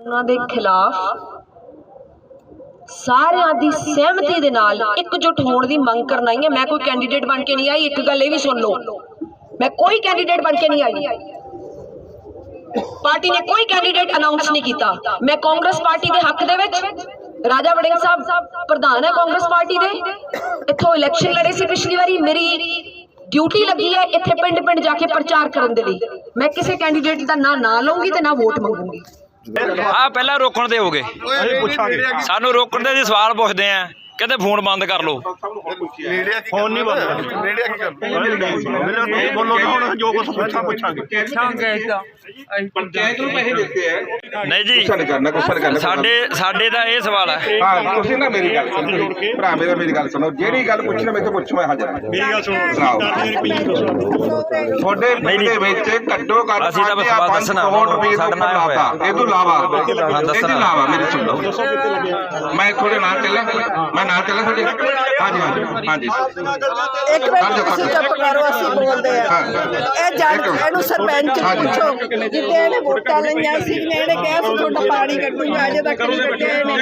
ਉਹਨਾਂ ਦੇ ਖਿਲਾਫ ਸਾਰਿਆਂ ਦੀ ਸਹਿਮਤੀ ਦੇ ਨਾਲ ਇਕਜੁੱਟ ਹੋਣ ਦੀ ਮੰਗ ਕਰਨਾ ਆਈ ਹੈ। ਮੈਂ ਕੋਈ ਕੈਂਡੀਡੇਟ ਬਣ ਕੇ ਨਹੀਂ ਆਈ, ਇੱਕ ਗੱਲ ਇਹ ਵੀ ਸੁਣ ਲਓ। ਮੈਂ ਕੋਈ ਕੈਂਡੀਡੇਟ ਬਣ ਕੇ ਨਹੀਂ ਆਈ। ਪਾਰਟੀ ਨੇ ਕੋਈ ਕੈਂਡੀਡੇਟ ਅਨਾਉਂਸ ਨਹੀਂ ਕੀਤਾ। ਮੈਂ ਕਾਂਗਰਸ ਪਾਰਟੀ ਦੇ ਹੱਕ ਦੇ ਵਿੱਚ ਰਾਜਾ ਵੜਿੰਗ ਸਾਹਿਬ ਪ੍ਰਧਾਨ ਹੈ ਕਾਂਗਰਸ ਪਾਰਟੀ ਦੇ। ਇੱਥੋਂ ਇਲੈਕਸ਼ਨ ਲੜੇ ਸੀ ਪਿਛਲੀ ਵਾਰੀ। ਮੇਰੀ ਡਿਊਟੀ ਲੱਗੀ ਹੈ ਇੱਥੇ ਪਿੰਡ ਪਿੰਡ ਜਾ ਕੇ ਪ੍ਰਚਾਰ ਕਰਨ ਦੇ ਲਈ। ਮੈਂ ਕਿਸੇ ਕੈਂਡੀਡੇਟ ਦਾ ਨਾਂ ਨਾ ਲਵਾਂਗੀ ਤੇ ਨਾ ਵੋਟ ਮੰਗੂੰਗੀ। ਆ ਪਹਿਲਾਂ ਰੋਕਣ ਦੇ ਹੋਗੇ। ਸਾਨੂੰ ਰੋਕਣ ਦੇ ਸਵਾਲ ਪੁੱਛਦੇ ਆ ਕਹਿੰਦੇ ਫੋਨ ਬੰਦ ਕਰ ਲਓ। ਫੋਨ ਨਹੀਂ ਬੰਦ ਰੇੜੀਆ ਕੀ ਕਰਦੇ? ਮੇਰੇ ਬੋਲੋ ਨਾ ਹੁਣ ਜੋ ਕੁਝ ਪੁੱਛਾਂ ਪੁੱਛਾਂਗੇ। ਪੰਚਾਇਤ ਨੂੰ ਪੈਸੇ ਦਿੱਤੇ ਆ। ਨਹੀਂ ਜੀ। ਗੁੱਸਾ ਨਹੀਂ ਕਰਨਾ ਗੁੱਸਾ ਨਹੀਂ ਕਰਨਾ। ਸਾਡੇ ਸਾਡੇ ਦਾ ਇਹ ਸਵਾਲ ਹੈ ਹਾਂ ਤੁਸੀਂ ਨਾ ਮੇਰੀ ਗੱਲ ਸੁਣੋ। ਭਰਾ ਮੇਰਾ ਮੇਰੀ ਗੱਲ ਸੁਣੋ। ਜਿਹੜੀ ਗੱਲ ਪੁੱਛਣਾ ਤੋਂ ਪੁੱਛੋ ਮੈਂ ਹਾਜ਼ਰ ਹਾਂ। ਮੇਰੀ ਗੱਲ ਸੁਣੋ। ਤੁਹਾਡੇ ਪਿੰਡ ਦੇ ਵਿੱਚ ਘੱਟੋ ਘੱਟ ਅਸੀਂ ਤਾਂ ਬਸ ਦੱਸਣਾ, ਸਾਡਾ ਉੱਪਰ ਨਾ ਹੋਇਆ। ਇਹ ਤੋਂ ਇਲਾਵਾ ਹਾਂ, ਇਹ ਤੋਂ। ਇਲਾਵਾ ਮੇਰੇ ਸੁਣ ਲਓ। ਮੈਂ ਤੁਹਾਡੇ ਨਾਲ ਚੱਲਾਂ। ਮੈਂ ਨਾਲ ਚੱਲਾਂ ਤੁਹਾਡੇ ਹਾਂਜੀ ਹਾਂਜੀ ਹਾਂਜੀ। ਇੱਕ ਮਿੰਟ ਤੁਸੀਂ ਚੁੱਪ ਕਰੋ ਅਸੀਂ ਬੋਲਦੇ ਆ। ਇਹ ਜਨ ਇਹਨੂੰ ਸਰਪੰਚ ਨੂੰ ਪੁੱਛੋ ਜਿੱਤੇ ਇਹਨੇ ਵੋਟਾਂ ਲਈਆਂ ਸੀ ਨੇ ਇਹਨੇ ਕਿਹਾ ਸੀ ਤੁਹਾਡਾ ਪਾਣੀ ਕੱਢੂਗਾ ਅਜੇ ਤੱਕ ਨਹੀਂ ਕੱਢਿਆ ਇਹਨੇ।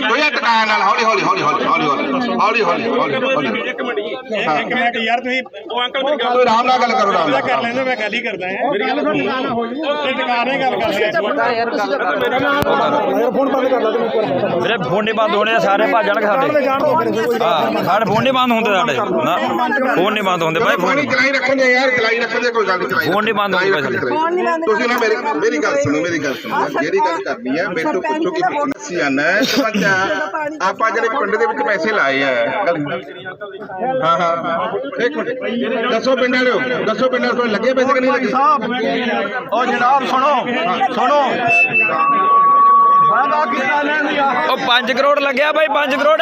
ਕੋਈ ਟਕਾਇਆ ਨਾਲ ਹੌਲੀ ਹੌਲੀ ਹੌਲੀ ਹੌਲੀ ਹੌਲੀ ਹੌਲੀ ਹੌਲੀ ਹੌਲੀ ਹੌਲੀ। ਇੱਕ ਮਿੰਟ ਜੀ। ਇੱਕ ਮਿੰਟ ਯਾਰ ਤੁਸੀਂ ਉਹ ਅੰਕਲ ਮੇਰੀ ਗੱਲ ਆਰਾਮ ਨਾਲ ਗੱਲ ਕਰੋ ਆਰਾਮ ਗੱਲ ਨਾਲ। ਕਰ ਲੈਂਦੇ ਮੈਂ ਗੱਲ ਹੀ ਕਰਦਾ ਹਾਂ। ਮੇਰੀ ਗੱਲ ਸੁਣੋ। ਤੇ ਟਿਕਾਣੇ ਗੱਲ ਕਰ ਲਿਆ ਮੇਰੇ ਫੋਨ ਨਹੀਂ ਬੰਦ ਹੋਣੇ ਸਾਰੇ ਭੱਜ ਜਾਣਗੇ ਸਾਡੇ। ਹਾਂ ਸਾਡੇ ਫੋਨ ਨਹੀਂ ਬੰਦ ਹੁੰਦੇ ਸਾਡੇ। ਨਾ ਫੋਨ ਨਹੀਂ ਬੰਦ ਹੁੰਦੇ ਭਾਈ ਫੋਨ ਚਲਾਈ ਰੱਖਣ ਦੇ ਯਾਰ ਚਲਾਈ ਰੱਖਣ ਦੇ ਕੋਈ ਗੱਲ ਨਹੀਂ ਚਲਾਈ ਫੋਨ ਨਹੀਂ ਬੰਦ ਚਲਾਈ ਹੋਊਗਾ ਰੱਖਣ ਦੇ। ਫੋਨ ਨਹੀਂ ਬੰਦ ਤੁਸੀਂ ਨਾ ਮੇਰੀ ਮੇਰੀ ਗੱਲ ਸੁਣੋ ਮੇਰੀ ਗੱਲ ਸੁਣੋ। ਜਿਹੜੀ ਗੱਲ ਕਰਨੀ ਹੈ ਮੇਰੇ ਤੋਂ ਪੁੱਛੋ ਕਿ ਅਸੀਂ ਆਣਾ ਆ। ਆਪਾਂ ਜਿਹੜੇ ਪਿੰਡ ਦੇ ਵਿੱਚ ਪੈਸੇ ਲਾਏ ਆ ਹਾਂ ਹਾਂ ਇੱਕ ਮਿੰਟ ਦੱਸੋ ਪਿੰਡ ਵਾਲਿਓ ਦੱਸੋ ਪਿੰਡ ਵਾਲਿਓ ਲੱਗੇ ਪੈਸੇ ਕਿ ਨਹੀਂ ਲੱਗੇ? ਉਹ ਜਨਾਬ ਸੁਣੋ ਸੁਣੋ। ਉਹ 5 ਕਰੋੜ ਲੱਗਿਆ ਭਾਈ 5 ਕਰੋੜ।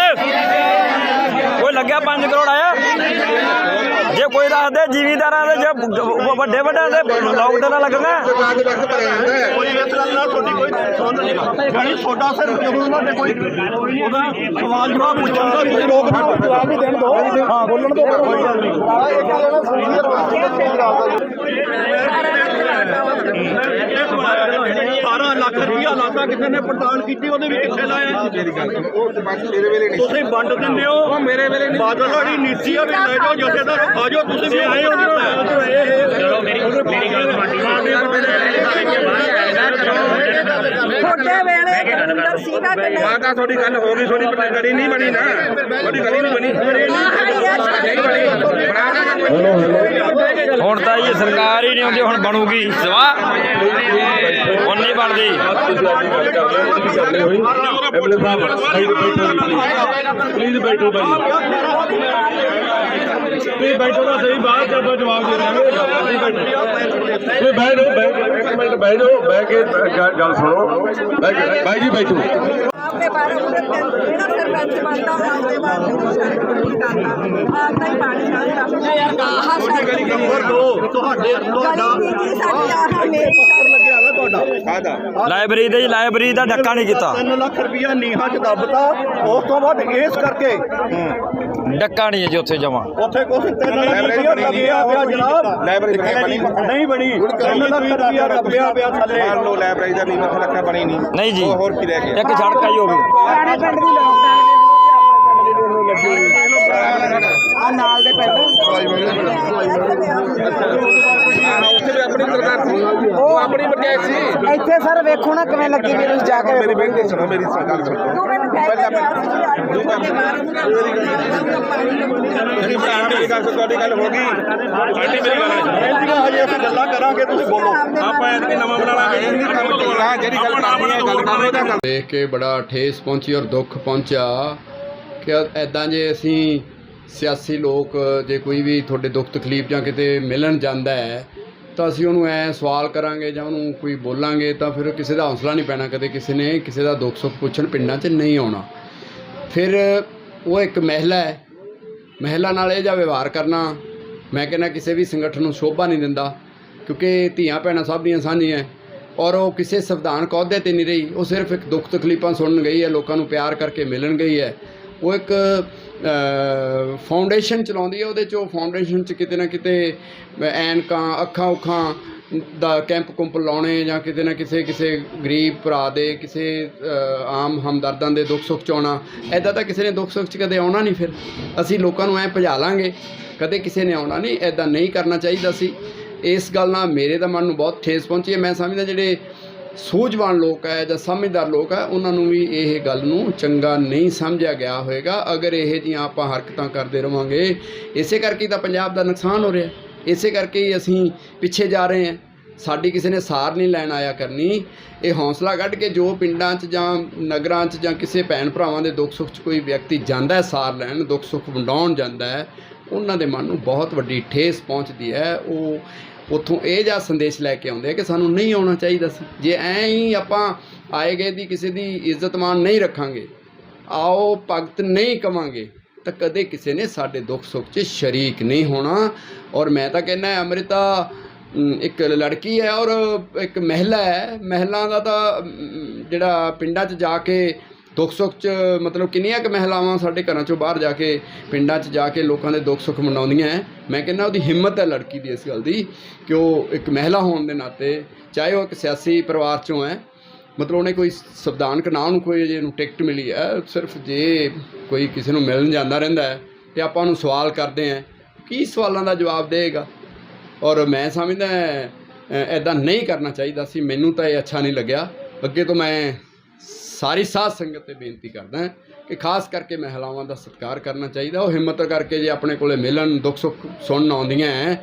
ਕੋਈ ਲੱਗਿਆ 5 ਕਰੋੜ ਆਇਆ? ਜੇ ਕੋਈ ਦੱਸਦੇ ਜ਼ਿਮੀਦਾਰਾਂ ਦੇ ਜੇ ਵੱਡੇ ਵੱਡੇ ਦੇ ਲੋਕਡਾਊਨ ਨਾਲ ਲੱਗਣਾ। ਕੋਈ ਇਸ ਗੱਲ ਨਾਲ ਤੁਹਾਡੀ ਕੋਈ ਸੁਣ ਗਣੀ ਤੁਹਾਡਾ ਸਿਰ ਉਹਨਾਂ ਨੇ ਕੋਈ ਉਹਦਾ ਸਵਾਲ ਜਵਾਬ ਪੁੱਛਣ ਦਾ ਤੁਸੀਂ ਰੋਕ ਨਾ ਜਵਾਬ ਵੀ ਦੇਣ ਦੋ। ਹਾਂ ਬੋਲਣ ਦੋ। ਕੋਈ ਗੱਲ ਨਹੀਂ ਆ ਇਹ ਗੱਲ ਨਾ ਸੀਨੀਅਰ ਸਾਰਾ ਲੱਖ ਰੁਪਇਆ ਲਾਤਾ ਕਿਸੇ ਨੇ ਪੜਤਾਲ ਕੀਤੀ, ਉਹਦੇ ਵੀ ਕਿੱਥੇ ਲਾਇਆ? ਤੁਸੀਂ ਵੰਡ ਦਿੰਦੇ ਹੋ ਉਹ ਮੇਰੇ ਵੇਲੇ ਨਹੀਂ ਬਾਦਲ ਵਾਲੀ ਨੀਤੀ ਆ ਵੀ ਲੈ ਜਾਓ, ਜਥੇਦਾਰ ਆ ਜਾਓ, ਤੁਸੀਂ ਵੀ ਆਏ ਹੋ। ਚਲੋ, ਮੇਰੀ ਮੇਰੀ ਗੱਲ ਤੁਹਾਡੇ ਵੇਲੇ ਅੰਦਰ ਸੀਗਾ ਕਿ ਨਹੀਂ? ਮਾਤਾ ਤੁਹਾਡੀ ਗੱਲ ਹੋ ਗਈ ਤੁਹਾਡੀ ਗੜੀ ਨਹੀਂ ਬਣੀ ਨਾ। ਤੁਹਾਡੀ ਗੜੀ ਨਹੀਂ ਬਣੀ। ਨਹੀਂ ਬਣੀ। ਬਣਾ ਦਾਂਗੇ ਹੁਣ ਤਾਂ ਇਹ ਸਰਕਾਰ ਹੀ ਨਹੀਂ ਹੁੰਦੀ ਹੁਣ ਬਣੂਗੀ। ਸਵਾ। ਹੁਣ ਨਹੀਂ ਬਣਦੀ। ਪਲੀਜ਼ ਬੈਠੋ ਭਾਈ ਤੁਸੀਂ ਬੈਠੋ ਤਾਂ ਸਹੀ ਬਾਅਦ ਚ ਆਪਾਂ ਜਵਾਬ ਦੇ ਦਾਂਗੇ ਤੁਸੀਂ ਬੈਠੋ। ਤੁਸੀਂ ਬੈਠੋ ਇੱਕ ਮਿੰਟ ਬੈਠੋ ਬਹਿ ਕੇ ਗੱਲ ਸੁਣੋ। ਭਾਈ ਜੀ ਬੈਠੋ ਆਪਦੇ ਬਾਰੇ ਜਿਹੜਾ ਸਰਪੰਚ ਬਣਦਾ ਆਪਦੇ ਬਾਰੇ ਨਹੀਂ ਕਰਦਾ ਆਪਦਾ ਹੀ ਪਾਣੀ ਨਾਲ ਯਾਰ ਆਹ ਸਾਡੀ ਨੰਬਰ 2 ਤੁਹਾਡੇ ਤੁਹਾਡਾ ਗਲੀ ਦੀ ਸਾਡੀ ਆਹ ਮੇਰੀ ਸ਼ਰਮ ਤੁਹਾਡਾ। ਲਾਇਬ੍ਰੇਰੀ ਦੇ ਲਾਇਬ੍ਰੇਰੀ ਦਾ ਡੱਕਾ ਨਹੀਂ ਕੀਤਾ। 3 ਲੱਖ ਰੁਪਇਆ ਨੀਹਾਂ 'ਚ ਦੱਬਤਾ। ਉਸ ਤੋਂ ਬਾਅਦ ਇਸ ਕਰਕੇ ਡੱਕਾ ਨਹੀਂ ਹੈ ਜੀ ਉੱਥੇ ਜਮਾ। ਉੱਥੇ ਕੁਛ 3 ਲੱਖ ਰੁਪਇਆ ਦੱਬਿਆ ਪਿਆ ਜਨਾਬ। ਲਾਇਬ੍ਰੇਰੀ ਬਣੀ ਨਹੀਂ। ਬਣੀ। 3 ਲੱਖ ਰੁਪਇਆ ਦੱਬਿਆ ਪਿਆ ਥੱਲੇ। ਮੰਨ ਲਓ ਲਾਇਬ੍ਰੇਰੀ ਦਾ ਨਹੀਂ ਮਸਲਾ ਲੱਖਾ ਬਣੀ ਨਹੀਂ। ਨਹੀਂ ਜੀ। ਹੋਰ ਕੀ ਰਹਿ ਗਿਆ? ਇੱਕ ਸੜਕ ਆਈ ਹੋ ਗਈ ਪੁਰਾਣੇ ਪਿੰਡ ਦੀ ਲੋਕਡਾਊਨ ਆ ਨਾਲ ਦੇ ਪਿੰਡ। ਹਾਂ ਉੱਥੇ ਵੀ ਆਪਣੀ ਸਰਕਾਰ ਸੀ। ਉਹ ਆਪਣੀ ਪੰਚਾਇਤ ਸੀ। ਇੱਥੇ ਸਰ ਵੇਖੋ ਨਾ ਕਿਵੇਂ ਲੱਗੀ ਵੀ ਤੁਸੀਂ ਜਾ ਕੇ ਮੇਰੀ ਬੇਨਤੀ ਸੁਣੋ ਮੇਰੀ ਸਰਕਾਰ ਸੁਣੋ। ਤੂੰ ਮੈਨੂੰ ਕਹਿ ਕੇ ਗਿਆ ਸੀ ਕਿ ਅੱਜ ਤੂੰ ਤੁਹਾਡੇ ਬਾਹਰ ਨੂੰ ਮੇਰੀ ਭਰਾ ਮੇਰੀ ਗੱਲ ਸੁਣ, ਤੁਹਾਡੀ ਗੱਲ ਹੋ ਗਈ। ਆਂਟੀ ਮੇਰੀ ਗੱਲ ਸੁਣੋ। ਬੇਨਤੀਆਂ ਹਜੇ ਅਸੀਂ ਗੱਲਾਂ ਕਰਾਂਗੇ ਤੁਸੀਂ ਬੋਲੋ। ਆਪਾਂ ਐਤਕੀ ਨਵਾਂ ਬਣਾ ਲਾਂਗੇ ਇਹ ਨਹੀਂ ਕੰਮ ਤੋੜਨਾ ਜਿਹੜੀ ਗੱਲ ਕਰਨੀ ਹੈ ਗੱਲ ਕਰੋ ਉਹਦਾ ਗੱਲ ਦੇਖ ਕੇ ਬੜਾ ਠੇਸ ਪਹੁੰਚੀ ਔਰ ਦੁੱਖ ਪਹੁੰਚਿਆ। ਕਿ ਐਦਾਂ ਜੇ ਅਸੀਂ ਸਿਆਸੀ ਲੋਕ, ਜੇ ਕੋਈ ਵੀ ਤੁਹਾਡੇ ਦੁੱਖ ਤਕਲੀਫ ਜਾਂ ਕਿਤੇ ਮਿਲਣ ਜਾਂਦਾ ਹੈ, ਤਾਂ ਅਸੀਂ ਉਹਨੂੰ ਐ ਸਵਾਲ ਕਰਾਂਗੇ ਜਾਂ ਉਹਨੂੰ ਕੋਈ ਬੋਲਾਂਗੇ, ਤਾਂ ਫਿਰ ਕਿਸੇ ਦਾ ਹੌਸਲਾ ਨਹੀਂ ਪੈਣਾ ਕਦੇ ਕਿਸੇ ਨੇ, ਕਿਸੇ ਦਾ ਦੁੱਖ ਸੁੱਖ ਪੁੱਛਣ ਪਿੰਡਾਂ 'ਚ ਨਹੀਂ ਆਉਣਾ। ਫਿਰ ਉਹ ਇੱਕ ਮਹਿਲਾ ਹੈ, ਮਹਿਲਾ ਨਾਲ ਇਹ ਜਿਹਾ ਵਿਵਹਾਰ ਕਰਨਾ, ਮੈਂ ਕਹਿੰਦਾ ਕਿਸੇ ਵੀ ਸੰਗਠਨ ਨੂੰ ਸ਼ੋਭਾ ਨਹੀਂ ਦਿੰਦਾ, ਕਿਉਂਕਿ ਧੀਆਂ ਭੈਣਾਂ ਸਭ ਦੀਆਂ ਸਾਂਝੀਆਂ ਔਰ ਉਹ ਕਿਸੇ ਸੰਵਿਧਾਨਕ ਅਹੁਦੇ ਤੇ ਨਹੀਂ ਰਹੀ, ਉਹ ਸਿਰਫ ਇੱਕ ਦੁੱਖ ਤਕਲੀਫਾਂ ਸੁਣਨ ਗਈ ਹੈ, ਲੋਕਾਂ ਨੂੰ ਪਿਆਰ ਕਰਕੇ ਮਿਲਣ ਗਈ ਹੈ ਉਹ ਇੱਕ ਫਾਊਂਡੇਸ਼ਨ ਚਲਾਉਂਦੀ ਹੈ, ਉਹਦੇ 'ਚ ਉਹ ਫਾਊਂਡੇਸ਼ਨ 'ਚ ਕਿਤੇ ਨਾ ਕਿਤੇ ਐਨਕਾਂ, ਅੱਖਾਂ ਉਖਾਂ ਦਾ ਕੈਂਪ ਕੁੰਪ ਲਾਉਣੇ ਜਾਂ ਕਿਤੇ ਨਾ ਕਿਸੇ ਕਿਸੇ ਗਰੀਬ ਭਰਾ ਦੇ, ਕਿਸੇ ਆਮ ਹਮਦਰਦਾਂ ਦੇ ਦੁੱਖ ਸੁੱਖ ਚ ਆਉਣਾ। ਐਦਾਂ ਤਾਂ ਕਿਸੇ ਨੇ ਦੁੱਖ ਸੁੱਖ ਚ ਕਦੇ ਆਉਣਾ ਨਹੀਂ ਫਿਰ। ਅਸੀਂ ਲੋਕਾਂ ਨੂੰ ਐ ਭਜਾ ਲਾਂਗੇ, ਕਦੇ ਕਿਸੇ ਨੇ ਆਉਣਾ ਨਹੀਂ ਐਦਾਂ ਨਹੀਂ ਕਰਨਾ ਚਾਹੀਦਾ ਸੀ। ਇਸ ਗੱਲ ਨਾਲ ਮੇਰੇ ਤਾਂ ਮਨ ਨੂੰ ਬਹੁਤ ਠੇਸ ਪਹੁੰਚੀ ਹੈ। ਮੈਂ ਸਮਝਦਾ ਜਿਹੜੇ ਸੂਝਵਾਨ ਲੋਕ ਹੈ ਜਾਂ ਸਮਝਦਾਰ ਲੋਕ ਹੈ, ਉਹਨਾਂ ਨੂੰ ਵੀ ਇਹ ਗੱਲ ਨੂੰ ਚੰਗਾ ਨਹੀਂ ਸਮਝਿਆ ਗਿਆ ਹੋਵੇਗਾ ਅਗਰ ਇਹ ਜੀਆਂ ਆਪਾਂ ਹਰਕਤਾਂ ਕਰਦੇ ਰਵਾਂਗੇ, ਇਸੇ ਕਰਕੇ ਤਾਂ ਪੰਜਾਬ ਦਾ ਨੁਕਸਾਨ ਹੋ ਰਿਹਾ। ਇਸੇ ਕਰਕੇ ਹੀ ਅਸੀਂ ਪਿੱਛੇ ਜਾ ਰਹੇ ਹਾਂ। ਸਾਡੀ ਕਿਸੇ ਨੇ ਸਾਰ ਨਹੀਂ ਲੈਣ ਆਇਆ ਕਰਨੀ। ਇਹ ਹੌਸਲਾ ਕੱਢ ਕੇ ਜੋ ਪਿੰਡਾਂ 'ਚ ਜਾਂ ਨਗਰਾਂ 'ਚ ਜਾਂ ਕਿਸੇ ਭੈਣ ਭਰਾਵਾਂ ਦੇ ਦੁੱਖ ਸੁੱਖ 'ਚ ਕੋਈ ਵਿਅਕਤੀ ਜਾਂਦਾ ਹੈ, ਸਾਰ ਲੈਣ, ਦੁੱਖ ਸੁੱਖ ਵੰਡਾਉਣ ਜਾਂਦਾ ਹੈ, ਉਹਨਾਂ ਦੇ ਮਨ ਨੂੰ ਬਹੁਤ ਵੱਡੀ ਠੇਸ ਪਹੁੰਚਦੀ ਹੈ। ਉਹ ਉੱਥੋਂ ਇਹ ਜਿਹਾ ਸੰਦੇਸ਼ ਲੈ ਕੇ ਆਉਂਦੇ ਆ ਕਿ ਸਾਨੂੰ ਨਹੀਂ ਆਉਣਾ ਚਾਹੀਦਾ ਸੀ। ਜੇ ਐਂ ਹੀ ਆਪਾਂ ਆਏ ਗਏ ਦੀ ਕਿਸੇ ਦੀ ਇੱਜ਼ਤਮਾਨ ਨਹੀਂ ਰੱਖਾਂਗੇ, ਆਓ ਭਗਤ ਨਹੀਂ ਕਵਾਂਗੇ, ਤਾਂ ਕਦੇ ਕਿਸੇ ਨੇ ਸਾਡੇ ਦੁੱਖ ਸੁੱਖ 'ਚ ਸ਼ਰੀਕ ਨਹੀਂ ਹੋਣਾ। ਔਰ ਮੈਂ ਤਾਂ ਕਹਿੰਦਾ ਅੰਮ੍ਰਿਤਾ ਇੱਕ ਲੜਕੀ ਹੈ ਔਰ ਇੱਕ ਮਹਿਲਾ ਹੈ। ਮਹਿਲਾ ਦਾ ਤਾਂ ਜਿਹੜਾ ਪਿੰਡਾਂ 'ਚ ਜਾ ਕੇ ਦੁੱਖ ਸੁੱਖ 'ਚ, ਮਤਲਬ ਕਿੰਨੀਆਂ ਕੁ ਮਹਿਲਾਵਾਂ ਸਾਡੇ ਘਰਾਂ 'ਚੋਂ ਬਾਹਰ ਜਾ ਕੇ, ਪਿੰਡਾਂ 'ਚ ਜਾ ਕੇ ਲੋਕਾਂ ਦੇ ਦੁੱਖ ਸੁੱਖ ਮਨਾਉਂਦੀਆਂ ਹੈ ਮੈਂ ਕਹਿੰਦਾ ਉਹਦੀ ਹਿੰਮਤ ਹੈ ਲੜਕੀ ਦੀ ਇਸ ਗੱਲ ਦੀ ਕਿ ਉਹ ਇੱਕ ਮਹਿਲਾ ਹੋਣ ਦੇ ਨਾਤੇ, ਚਾਹੇ ਉਹ ਇੱਕ ਸਿਆਸੀ ਪਰਿਵਾਰ 'ਚੋਂ ਹੈ ਮਤਲਬ ਉਹਨੇ ਕੋਈ ਸੰਵਿਧਾਨਕ ਨਾਂ ਨੂੰ ਕੋਈ ਜੇ ਨੂੰ ਟਿਕਟ ਮਿਲੀ ਹੈ ਸਿਰਫ ਜੇ ਕੋਈ ਕਿਸੇ ਨੂੰ ਮਿਲਣ ਜਾਂਦਾ ਰਹਿੰਦਾ ਹੈ ਤੇ ਆਪਾਂ ਉਹਨੂੰ ਸਵਾਲ ਕਰਦੇ ਹਾਂ ਕੀ ਸਵਾਲਾਂ ਦਾ ਜਵਾਬ ਦੇਗਾ ਔਰ ਮੈਂ ਸਮਝਦਾ ਐਦਾਂ ਨਹੀਂ ਕਰਨਾ ਚਾਹੀਦਾ ਸੀ, ਮੈਨੂੰ ਤਾਂ ਇਹ ਅੱਛਾ ਨਹੀਂ ਲੱਗਿਆ। ਅੱਗੇ ਤੋਂ ਮੈਂ ਸਾਰੀ ਸਾਧ ਸੰਗਤ ਤੇ ਬੇਨਤੀ ਕਰਦਾ ਕਿ ਖਾਸ ਕਰਕੇ ਮਹਿਲਾਵਾਂ ਦਾ ਸਤਿਕਾਰ ਕਰਨਾ ਚਾਹੀਦਾ। ਉਹ ਹਿੰਮਤ ਕਰਕੇ ਜੇ ਆਪਣੇ ਕੋਲੇ ਮਿਲਣ, ਦੁੱਖ ਸੁੱਖ ਸੁਣਨ ਆਉਂਦੀਆਂ ਹੈ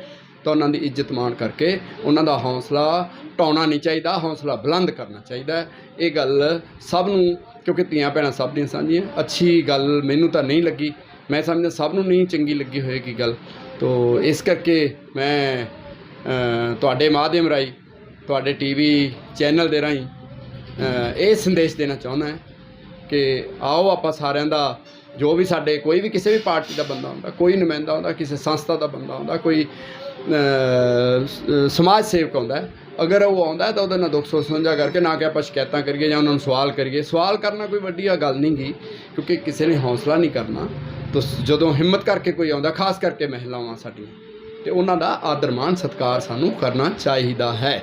ਤਾਂ ਉਹਨਾਂ ਦੀ ਇੱਜ਼ਤ ਮਾਣ ਕਰਕੇ ਉਹਨਾਂ ਦਾ ਹੌਸਲਾ ਢਾਉਣਾ ਨਹੀਂ ਚਾਹੀਦਾ, ਹੌਸਲਾ ਬੁਲੰਦ ਕਰਨਾ ਚਾਹੀਦਾ ਇਹ ਗੱਲ ਸਭ ਨੂੰ, ਕਿਉਂਕਿ ਧੀਆਂ ਭੈਣਾਂ ਸਭ ਦੀਆਂ ਸਾਂਝੀਆਂ, ਅੱਛੀ ਗੱਲ ਮੈਨੂੰ ਤਾਂ ਨਹੀਂ ਲੱਗੀ। ਮੈਂ ਸਮਝਦਾ ਸਭ ਨੂੰ ਨਹੀਂ ਚੰਗੀ ਲੱਗੀ ਹੋਏਗੀ ਗੱਲ। ਤੋ ਇਸ ਕਰਕੇ ਮੈਂ ਤੁਹਾਡੇ ਮਾਧਿਅਮ ਰਾਹੀਂ, ਤੁਹਾਡੇ ਟੀਵੀ ਚੈਨਲ ਦੇ ਰਾਹੀਂ ਇਹ ਸੰਦੇਸ਼ ਦੇਣਾ ਚਾਹੁੰਦਾ ਹਾਂ ਕਿ ਆਓ ਆਪਾਂ ਸਾਰਿਆਂ ਦਾ, ਜੋ ਵੀ ਸਾਡੇ ਕੋਈ ਵੀ ਕਿਸੇ ਵੀ ਪਾਰਟੀ ਦਾ ਬੰਦਾ ਹੁੰਦਾ, ਕੋਈ ਨੁਮਾਇੰਦਾ ਹੁੰਦਾ, ਕਿਸੇ ਸੰਸਥਾ ਦਾ ਬੰਦਾ ਹੁੰਦਾ, ਕੋਈ ਸਮਾਜ ਸੇਵਕ ਹੁੰਦਾ, ਅਗਰ ਉਹ ਆਉਂਦਾ ਤਾਂ ਉਹਦੇ ਨਾਲ ਦੁੱਖ ਸੁੱਖ ਸਾਂਝਾ ਕਰਕੇ ਨਾ ਕਿ ਆਪਾਂ ਸ਼ਿਕਾਇਤਾਂ ਕਰੀਏ ਜਾਂ ਉਹਨਾਂ ਨੂੰ ਸਵਾਲ ਕਰੀਏ। ਸਵਾਲ ਕਰਨਾ ਕੋਈ ਵੱਡੀ ਗੱਲ ਨਹੀਂ ਗੀ, ਕਿਉਂਕਿ ਕਿਸੇ ਨੇ ਹੌਸਲਾ ਨਹੀਂ ਕਰਨਾ। ਤਾਂ ਜਦੋਂ ਹਿੰਮਤ ਕਰਕੇ ਕੋਈ ਆਉਂਦਾ, ਖਾਸ ਕਰਕੇ ਮਹਿਲਾਵਾਂ ਸਾਡੀਆਂ, ਤੇ ਉਹਨਾਂ ਦਾ ਆਦਰ ਮਾਣ ਸਤਿਕਾਰ ਸਾਨੂੰ ਕਰਨਾ ਚਾਹੀਦਾ ਹੈ।